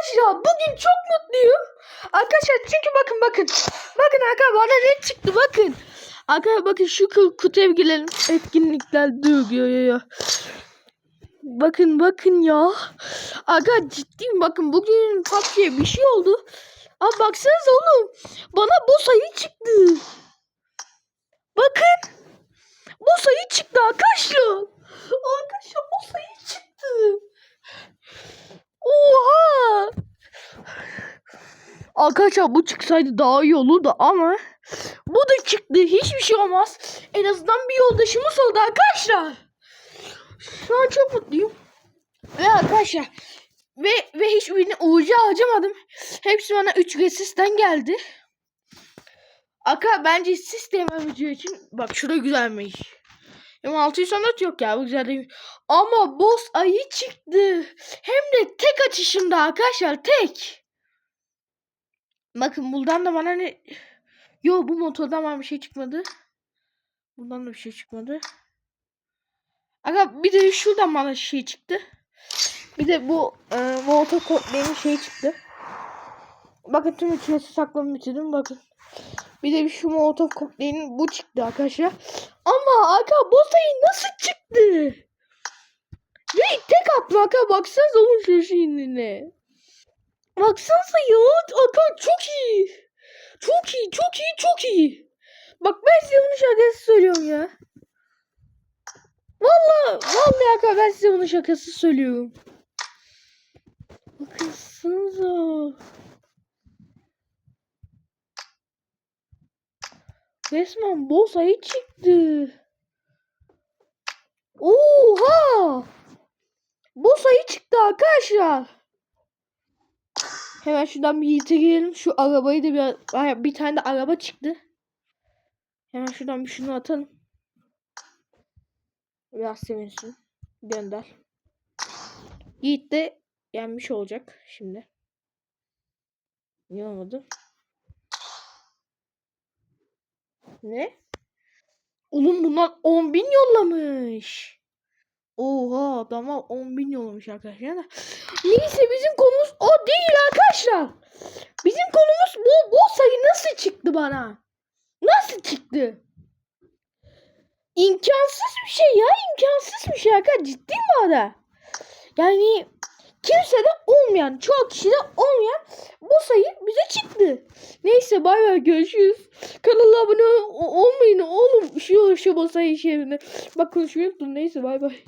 Arkadaşlar bugün çok mutluyum. Arkadaşlar çünkü bakın bakın. Bakın arkadaşlar bana ne çıktı bakın. Arkadaşlar bakın şu ku- kutu evgilerin etkinlikler duruyor. Yo. Bakın bakın ya. Arkadaşlar ciddiyim bakın bugün PUBG'ye bir şey oldu. Abi baksanıza oğlum. Bana bu sayı çıktı. Bakın. Bu sayı çıktı arkadaşlar. Arkadaşlar bu sayı çıktı. Oha! Arkadaşlar bu çıksaydı daha iyi olurdu ama bu da çıktı. Hiçbir şey olmaz. En azından bir yoldaşımız oldu arkadaşlar. Şu an çok mutluyum. Ve arkadaşlar ve ve hiçbirini ucu harcamadım. Hepsi bana ücretsizden geldi. Aka bence sistem video için bak şurada güzelmiş. Ama 614 yok ya bu güzel değil. Ama boss ayı çıktı. Hem de tek atışımda arkadaşlar tek. Bakın buradan da bana ne... Yo bu motordan bana bir şey çıkmadı. Buradan da bir şey çıkmadı. Aga bir de şuradan bana şey çıktı. Bir de bu e, motor kodlarının şey çıktı. Bakın tüm içerisi saklamayı bitirdim bakın. Bir de bir şu Molotov kokteynin bu çıktı arkadaşlar. Ama arka bu sayı nasıl çıktı? Ve tek atma arka baksanıza onun şu şeyine. Baksanıza ya arka çok iyi. Çok iyi çok iyi çok iyi. Bak ben size bunu şakası söylüyorum ya. Vallahi vallahi arka ben size bunu şakası söylüyorum. Baksanıza. Resmen boss ayı çıktı. Oha! Boss ayı çıktı arkadaşlar. Hemen şuradan bir yitirelim. Şu arabayı da bir, Ay, bir tane de araba çıktı. Hemen şuradan bir şunu atalım. Biraz sevinsin. Gönder. Yiğit de yenmiş olacak şimdi. Niye olmadı? Ne? Oğlum bunlar 10 bin yollamış. Oha adamlar 10 bin yollamış arkadaşlar. da. Neyse bizim konumuz o değil arkadaşlar. Bizim konumuz bu. Bu sayı nasıl çıktı bana? Nasıl çıktı? İmkansız bir şey ya. imkansız bir şey arkadaşlar. Ciddi mi arada? Yani kimsede olmayan, çok kişide olmayan bu sayı bize çıktı. Neyse bay bay görüşürüz. Kanala abone ol- olmayın oğlum. Şu şu bu sayı işlerine. Bak konuşmayı. Neyse bay bay.